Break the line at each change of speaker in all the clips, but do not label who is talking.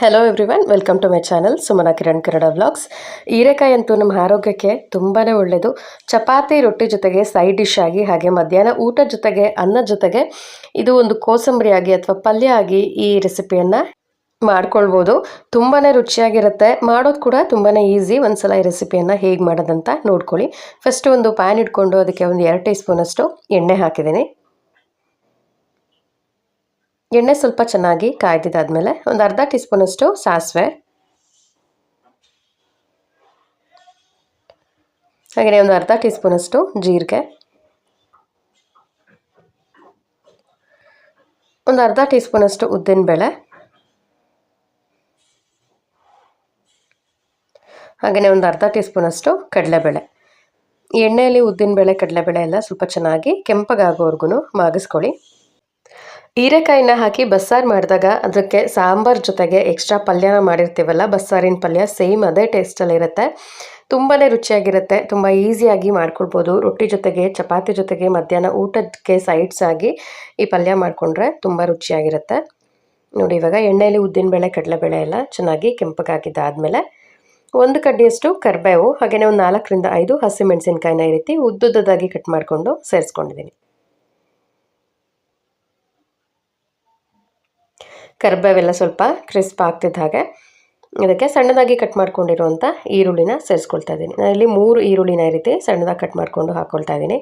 Hello everyone welcome to my channel Sumana Kiran Kannada vlogs ಹೀರೆಕಾಯಿ ಅಂತೂ ನಮ್ಮ ಆರೋಗ್ಯಕ್ಕೆ ತುಂಬಾ ಒಳ್ಳೆಯದು ಚಪಾತಿ, ರೊಟ್ಟಿ ಜೊತೆಗೆ ಸೈಡ್ ಡಿಶ್ ಆಗಿ, ಹಾಗೆ ಮಧ್ಯಾಹ್ನ ಊಟ ಜೊತೆಗೆ, ಅನ್ನ ಜೊತೆಗೆ ಇದು ಒಂದು ಕೋಸಂಬರಿ ಆಗಿ ಅಥವಾ ಪಲ್ಯ ಆಗಿ ಈ ರೆಸಿಪಿಯನ್ನು ಮಾಡ್ಕೊಳ್ಬೋದು. ತುಂಬಾ ರುಚಿಯಾಗಿರುತ್ತೆ. ಮಾಡೋದು ಕೂಡ ತುಂಬಾ ಈಸಿ ಒಂದ್ಸಲ ಈ ರೆಸಿಪಿಯನ್ನು ಹೇಗೆ ಮಾಡೋದಂತ ನೋಡ್ಕೊಳ್ಳಿ. ಫಸ್ಟ್ ಒಂದು ಪ್ಯಾನ್ ಇಟ್ಕೊಂಡು ಅದಕ್ಕೆ ಒಂದು ಎರಡು ಟೀ ಸ್ಪೂನಷ್ಟು ಎಣ್ಣೆ ಹಾಕಿದ್ದೀನಿ. ಎಣ್ಣೆ ಸ್ವಲ್ಪ ಚೆನ್ನಾಗಿ ಕಾಯ್ದಿದ್ದಾದಮೇಲೆ ಒಂದು ಅರ್ಧ ಟೀ ಸ್ಪೂನಷ್ಟು ಸಾಸಿವೆ. ಹಾಗೆಯೇ ಒಂದು ಅರ್ಧ ಟೀ ಸ್ಪೂನಷ್ಟು ಜೀರಿಗೆ. ಒಂದು ಅರ್ಧ ಟೀ ಸ್ಪೂನಷ್ಟು ಉದ್ದಿನಬೇಳೆ. ಹಾಗೆಯೇ ಒಂದು ಅರ್ಧ ಟೀ ಸ್ಪೂನಷ್ಟು ಕಡಲೆಬೇಳೆ ಎಣ್ಣೆಯಲ್ಲಿ ಉದ್ದಿನಬೇಳೆ, ಕಡಲೆಬೇಳೆ ಎಲ್ಲ ಸ್ವಲ್ಪ ಚೆನ್ನಾಗಿ ಕೆಂಪಗಾಗೋವರೆಗೂ ಮಾಗಿಸ್ಕೊಳ್ಳಿ. ಹೀರೆಕಾಯಿನ ಹಾಕಿ ಬಸ್ಸಾರು ಮಾಡಿದಾಗ ಅದಕ್ಕೆ ಸಾಂಬಾರ್ ಜೊತೆಗೆ ಎಕ್ಸ್ಟ್ರಾ ಪಲ್ಯನ ಮಾಡಿರ್ತೀವಲ್ಲ, ಬಸ್ಸಾರಿನ ಪಲ್ಯ ಸೇಮ್ ಅದೇ ಟೇಸ್ಟಲ್ಲಿರುತ್ತೆ ತುಂಬಾ ರುಚಿಯಾಗಿರುತ್ತೆ, ತುಂಬ ಈಸಿಯಾಗಿ ಮಾಡ್ಕೊಳ್ಬೋದು ರೊಟ್ಟಿ ಜೊತೆಗೆ, ಚಪಾತಿ ಜೊತೆಗೆ ಮಧ್ಯಾಹ್ನ ಊಟಕ್ಕೆ ಸೈಡ್ಸ್ ಆಗಿ ಈ ಪಲ್ಯ ಮಾಡಿಕೊಂಡ್ರೆ ತುಂಬ ರುಚಿಯಾಗಿರುತ್ತೆ. ನೋಡಿ, ಇವಾಗ ಎಣ್ಣೆಯಲ್ಲಿ ಉದ್ದಿನಬೇಳೆ ಕಡಲೆಬೇಳೆ ಎಲ್ಲ ಚೆನ್ನಾಗಿ ಕೆಂಪಗಾಗಿದ್ದಾದಮೇಲೆ ಒಂದು ಕಡ್ಡಿಯಷ್ಟು ಕರಿಬೇವು ಹಾಗೆಯೇ ಒಂದು ನಾಲ್ಕರಿಂದ ಐದು ಹಸಿಮೆಣಸಿನ್ಕಾಯಿನ ಈ ರೀತಿ ಉದ್ದುದ್ದದಾಗಿ ಕಟ್ ಮಾಡಿಕೊಂಡು ಸೇರಿಸ್ಕೊಂಡಿದ್ದೀನಿ ಕರಿಬೇವೆಲ್ಲ ಸ್ವಲ್ಪ ಕ್ರಿಸ್ಪ್ ಆಗ್ತಿದ್ದ ಹಾಗೆ. ಇದಕ್ಕೆ ಸಣ್ಣದಾಗಿ ಕಟ್ ಮಾಡ್ಕೊಂಡಿರುವಂಥ ಈರುಳ್ಳಿನ ಸೇರಿಸ್ಕೊಳ್ತಾ ಇದ್ದೀನಿ. ಇಲ್ಲಿ ಮೂರು ಈರುಳ್ಳಿನ ಈ ರೀತಿ ಸಣ್ಣದಾಗಿ ಕಟ್ ಮಾಡಿಕೊಂಡು ಹಾಕ್ಕೊಳ್ತಾ ಇದ್ದೀನಿ.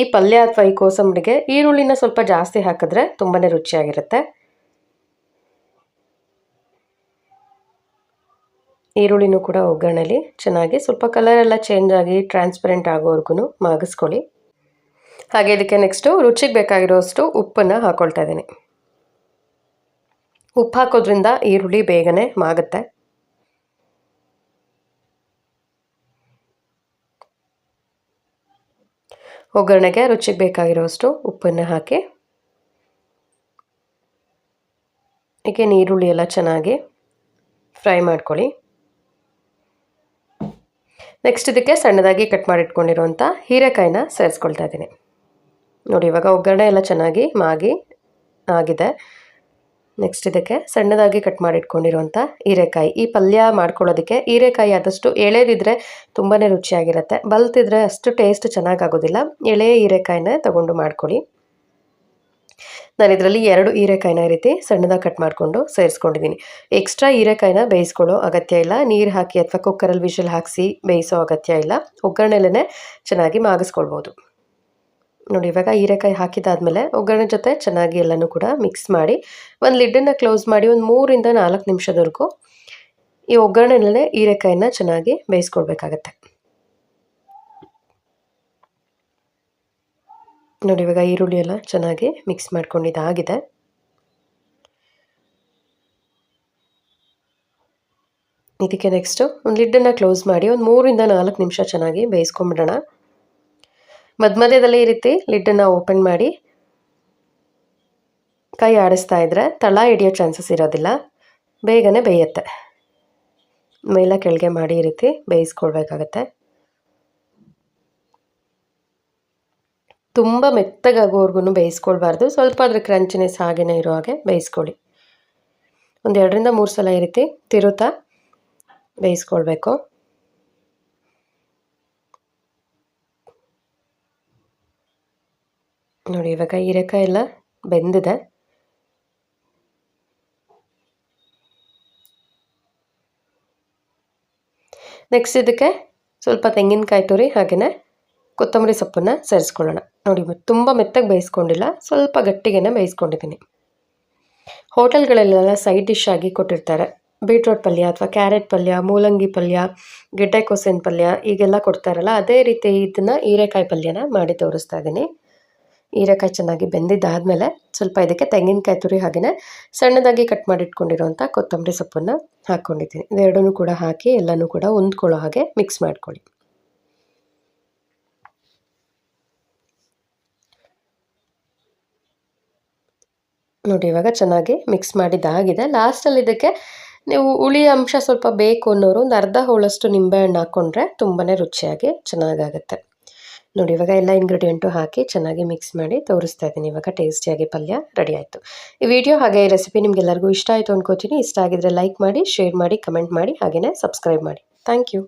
ಈ ಪಲ್ಯ ಅಥವಾ ಈ ಕೋಸಂಬರಿಗೆ ಈರುಳ್ಳಿನ ಸ್ವಲ್ಪ ಜಾಸ್ತಿ ಹಾಕಿದ್ರೆ ತುಂಬಾ ರುಚಿಯಾಗಿರುತ್ತೆ. ಈರುಳ್ಳಿನೂ ಕೂಡ ಒಗ್ಗರಣೆಲಿ ಚೆನ್ನಾಗಿ ಸ್ವಲ್ಪ ಕಲರ್ ಎಲ್ಲ ಚೇಂಜ್ ಆಗಿ ಟ್ರಾನ್ಸ್ಪರೆಂಟ್ ಆಗೋವರೆಗೂ ಮಾಗಿಸ್ಕೊಳ್ಳಿ. ಹಾಗೆ ಇದಕ್ಕೆ ನೆಕ್ಸ್ಟು ರುಚಿಗೆ ಬೇಕಾಗಿರೋಷ್ಟು ಉಪ್ಪನ್ನು ಹಾಕ್ಕೊಳ್ತಾ ಇದ್ದೀನಿ. ಉಪ್ಪು ಹಾಕೋದ್ರಿಂದ ಈರುಳ್ಳಿ ಬೇಗನೆ ಮಾಗುತ್ತೆ. ಒಗ್ಗರಣೆಗೆ ರುಚಿಗೆ ಬೇಕಾಗಿರೋಷ್ಟು ಉಪ್ಪನ್ನು ಹಾಕಿ. ಹೀಗೆ ಈರುಳ್ಳಿ ಎಲ್ಲ ಚೆನ್ನಾಗಿ ಫ್ರೈ ಮಾಡ್ಕೊಳ್ಳಿ. ನೆಕ್ಸ್ಟ್ ಇದಕ್ಕೆ ಸಣ್ಣದಾಗಿ ಕಟ್ ಮಾಡಿಟ್ಕೊಂಡಿರುವಂಥ ಹೀರೆಕಾಯಿನ ಸೇರಿಸ್ಕೊಳ್ತಾ ಇದ್ದೀನಿ. ನೋಡಿ, ಇವಾಗ ಒಗ್ಗರಣೆ ಎಲ್ಲ ಚೆನ್ನಾಗಿ ಮಾಗಿ, ಆಗಿದೆ. ನೆಕ್ಸ್ಟ್ ಇದಕ್ಕೆ ಸಣ್ಣದಾಗಿ ಕಟ್ ಮಾಡಿಟ್ಕೊಂಡಿರುವಂಥ ಹೀರೆಕಾಯಿ. ಈ ಪಲ್ಯ ಮಾಡ್ಕೊಳ್ಳೋದಕ್ಕೆ ಹೀರೆಕಾಯಿ ಆದಷ್ಟು ಎಳೆದಿದ್ರೆ ತುಂಬಾ ರುಚಿಯಾಗಿರುತ್ತೆ. ಬಲ್ತಿದ್ರೆ ಅಷ್ಟು ಟೇಸ್ಟ್ ಚೆನ್ನಾಗಾಗೋದಿಲ್ಲ. ಎಳೆ ಹೀರೆಕಾಯಿನ ತಗೊಂಡು ಮಾಡ್ಕೊಳ್ಳಿ. ನಾನು ಇದರಲ್ಲಿ ಎರಡು ಹೀರೆಕಾಯಿನ ರೀತಿ ಸಣ್ಣದಾಗಿ ಕಟ್ ಮಾಡಿಕೊಂಡು ಸೇರಿಸ್ಕೊಂಡಿದ್ದೀನಿ. ಎಕ್ಸ್ಟ್ರಾ ಹೀರೆಕಾಯಿನ ಬೇಯಿಸ್ಕೊಳ್ಳೋ ಅಗತ್ಯ ಇಲ್ಲ. ನೀರು ಹಾಕಿ ಅಥವಾ ಕುಕ್ಕರಲ್ಲಿ ವಿಷಲ್ ಹಾಕಿಸಿ ಬೇಯಿಸೋ ಅಗತ್ಯ ಇಲ್ಲ. ಒಗ್ಗರಣೆಲೇ ಚೆನ್ನಾಗಿ ಮಾಗಿಸ್ಕೊಳ್ಬೋದು. ನೋಡಿ, ಇವಾಗ ಹೀರೆಕಾಯಿ ಹಾಕಿದಾದ್ಮೇಲೆ ಒಗ್ಗರಣೆ ಜೊತೆ ಚೆನ್ನಾಗಿ ಎಲ್ಲನೂ ಕೂಡ ಮಿಕ್ಸ್ ಮಾಡಿ ಒಂದು ಲಿಡ್ಡನ್ನು ಕ್ಲೋಸ್ ಮಾಡಿ ಒಂದು ಮೂರಿಂದ ನಾಲ್ಕು ನಿಮಿಷದವರೆಗೂ ಈ ಒಗ್ಗರಣೆನಲ್ಲೇ ಹೀರೆಕಾಯಿನ ಚೆನ್ನಾಗಿ ಬೇಯಿಸ್ಕೊಳ್ಬೇಕಾಗತ್ತೆ ನೋಡಿ, ಇವಾಗ ಈರುಳ್ಳಿ ಎಲ್ಲ ಚೆನ್ನಾಗಿ ಮಿಕ್ಸ್ ಮಾಡ್ಕೊಂಡಿದ್ದಾಗಿದೆ ಇದಕ್ಕೆ ನೆಕ್ಸ್ಟು ಒಂದು ಲಿಡ್ಡನ್ನು ಕ್ಲೋಸ್ ಮಾಡಿ ಒಂದು ಮೂರಿಂದ ನಾಲ್ಕು ನಿಮಿಷ ಚೆನ್ನಾಗಿ ಬೇಯಿಸ್ಕೊಂಬಿಡೋಣ ಮಧ್ಯ ಮಧ್ಯದಲ್ಲಿ ಈ ರೀತಿ ಲಿಡ್ಡನ್ನು ಓಪನ್ ಮಾಡಿ ಕೈ ಆಡಿಸ್ತಾ ಇದ್ದರೆ ತಳ ಹಿಡಿಯೋ ಚಾನ್ಸಸ್ ಇರೋದಿಲ್ಲ. ಬೇಗನೆ ಬೇಯುತ್ತೆ. ಮೇಲೆ ಕೆಳಗೆ ಮಾಡಿ ಈ ರೀತಿ ಬೇಯಿಸ್ಕೊಳ್ಬೇಕಾಗತ್ತೆ. ತುಂಬ ಮೆತ್ತಗಾಗೋವರೆಗೂ ಬೇಯಿಸ್ಕೊಳ್ಬಾರ್ದು. ಸ್ವಲ್ಪ ಅದ್ರ ಕ್ರಂಚಿನೆಸ್ ಹಾಗೇನೆ ಇರೋ ಹಾಗೆ ಬೇಯಿಸ್ಕೊಳ್ಳಿ. ಒಂದು ಎರಡರಿಂದ ಮೂರು ಸಲ ಈ ರೀತಿ ತಿರುತ್ತಾ ಬೇಯಿಸ್ಕೊಳ್ಬೇಕು. ನೋಡಿ, ಇವಾಗ ಹೀರೆಕಾಯಿ ಎಲ್ಲ ಬೆಂದಿದೆ. ನೆಕ್ಸ್ಟ್ ಇದಕ್ಕೆ ಸ್ವಲ್ಪ ತೆಂಗಿನಕಾಯಿ ತುರಿ ಹಾಗೆಯೇ ಕೊತ್ತಂಬರಿ ಸೊಪ್ಪನ್ನು ಸೇರಿಸ್ಕೊಳ್ಳೋಣ. ನೋಡಿ ತುಂಬ ಮೆತ್ತಗೆ ಬೇಯಿಸ್ಕೊಂಡಿಲ್ಲ, ಸ್ವಲ್ಪ ಗಟ್ಟಿಗೆನೆ ಬೇಯಿಸ್ಕೊಂಡಿದ್ದೀನಿ. ಹೋಟೆಲ್ಗಳಲ್ಲೆಲ್ಲ ಸೈಡ್ ಡಿಶ್ ಆಗಿ ಕೊಟ್ಟಿರ್ತಾರೆ. ಬೀಟ್ರೋಟ್ ಪಲ್ಯ ಅಥವಾ ಕ್ಯಾರೆಟ್ ಪಲ್ಯ, ಮೂಲಂಗಿ ಪಲ್ಯ ಗೆಡ್ಡೆಕೋಸಿನ ಪಲ್ಯ ಈಗೆಲ್ಲ ಕೊಡ್ತಾರಲ್ಲ, ಅದೇ ರೀತಿ ಇದನ್ನು ಹೀರೆಕಾಯಿ ಪಲ್ಯನ ಮಾಡಿ ತೋರಿಸ್ತಾ ಇದ್ದೀನಿ. ಹೀರೆಕಾಯಿ ಚೆನ್ನಾಗಿ ಬೆಂದಿದ್ದಾದಮೇಲೆ ಸ್ವಲ್ಪ ಇದಕ್ಕೆ ತೆಂಗಿನಕಾಯಿ ತುರಿ ಹಾಗೆಯೇ ಸಣ್ಣದಾಗಿ ಕಟ್ ಮಾಡಿಟ್ಕೊಂಡಿರೋವಂಥ ಕೊತ್ತಂಬರಿ ಸೊಪ್ಪನ್ನು ಹಾಕ್ಕೊಂಡಿದ್ದೀನಿ. ಇದೆರಡೂ ಕೂಡ ಹಾಕಿ ಎಲ್ಲನೂ ಕೂಡ ಹೊಂದ್ಕೊಳ್ಳೋ ಹಾಗೆ ಮಿಕ್ಸ್ ಮಾಡ್ಕೊಳ್ಳಿ. ನೋಡಿ ಇವಾಗ ಚೆನ್ನಾಗಿ ಮಿಕ್ಸ್ ಮಾಡಿದ್ದಾಗಿದೆ ಲಾಸ್ಟಲ್ಲಿ ಇದಕ್ಕೆ ನೀವು ಹುಳಿ ಅಂಶ ಸ್ವಲ್ಪ ಬೇಕು ಅನ್ನೋರು ಒಂದು ಅರ್ಧ ಹೋಳಷ್ಟು ನಿಂಬೆಹಣ್ಣು ಹಾಕ್ಕೊಂಡ್ರೆ ತುಂಬಾ ರುಚಿಯಾಗಿ ಚೆನ್ನಾಗಾಗುತ್ತೆ. ನೋಡಿ, ಇವಾಗ ಎಲ್ಲ ಇಂಗ್ರೀಡಿಯೆಂಟು ಹಾಕಿ ಚೆನ್ನಾಗಿ ಮಿಕ್ಸ್ ಮಾಡಿ ತೋರಿಸ್ತಾ ಇದ್ದೀನಿ. ಇವಾಗ ಟೇಸ್ಟಿಯಾಗಿ ಪಲ್ಯ ರೆಡಿ ಆಯಿತು. ಈ ವಿಡಿಯೋ ಹಾಗೆ ಈ ರೆಸಿಪಿ ನಿಮಗೆಲ್ಲರಿಗೂ ಇಷ್ಟ ಆಯಿತು ಅಂದ್ಕೋತೀನಿ ಇಷ್ಟ ಆಗಿದ್ರೆ ಲೈಕ್ ಮಾಡಿ ಶೇರ್ ಮಾಡಿ ಕಮೆಂಟ್ ಮಾಡಿ ಹಾಗೆಯೇ ಸಬ್ಸ್ಕ್ರೈಬ್ ಮಾಡಿ. Thank you